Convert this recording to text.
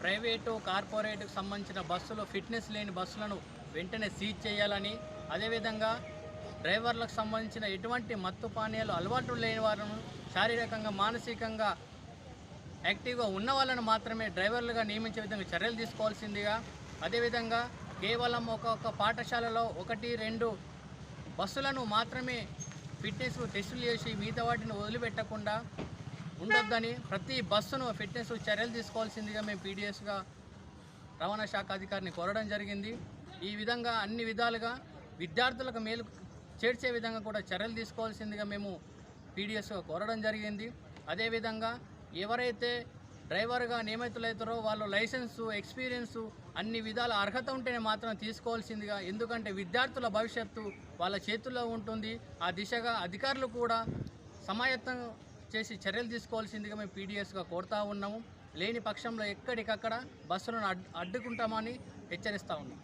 Private కార్పొరేట్కు సంబంధించిన బస్సులు fitness లేని బస్సులను వెంటనే సీజ్ చేయాలని అదేవిధంగా డ్రైవర్లకు సంబంధించిన ఎటువంటి మత్తు పానీయాలు అలవాటు లేని వారిని శారీరకంగా మానసికంగా యాక్టివ్గా ఉన్న వాళ్ళను మాత్రమే డ్రైవర్లుగా నియమించే విధంగా చర్యలు తీసుకోవాల్సిందిగా అదేవిధంగా కేవలం ఒక్కొక్క పాఠశాలలో ఒకటి రెండు బస్సులను మాత్రమే ఫిట్నెస్ టెస్టులు చేసి మిగతా వాటిని వదిలిపెట్టకుండా ఉండొద్దని ప్రతి బస్సును ఫిట్నెస్ చర్యలు తీసుకోవాల్సిందిగా మేము పీడిఎస్గా రవాణా శాఖ అధికారిని కోరడం జరిగింది. ఈ విధంగా అన్ని విధాలుగా విద్యార్థులకు మేలు చేర్చే విధంగా కూడా చర్యలు తీసుకోవాల్సిందిగా మేము పీడిఎస్గా కోరడం జరిగింది. అదేవిధంగా ఎవరైతే డ్రైవర్గా నియమితులవుతారో వాళ్ళు లైసెన్సు ఎక్స్పీరియన్సు అన్ని విధాల అర్హత ఉంటేనే మాత్రం తీసుకోవాల్సిందిగా ఎందుకంటే విద్యార్థుల భవిష్యత్తు వాళ్ళ చేతుల్లో ఉంటుంది. ఆ దిశగా అధికారులు కూడా సమాయత్తం చేసి చర్యలు తీసుకోవాల్సిందిగా మేము పీడిఎస్గా కోరుతా ఉన్నాము. లేని పక్షంలో ఎక్కడికక్కడ బస్సులను అడ్డుకుంటామని హెచ్చరిస్తూ ఉన్నాం.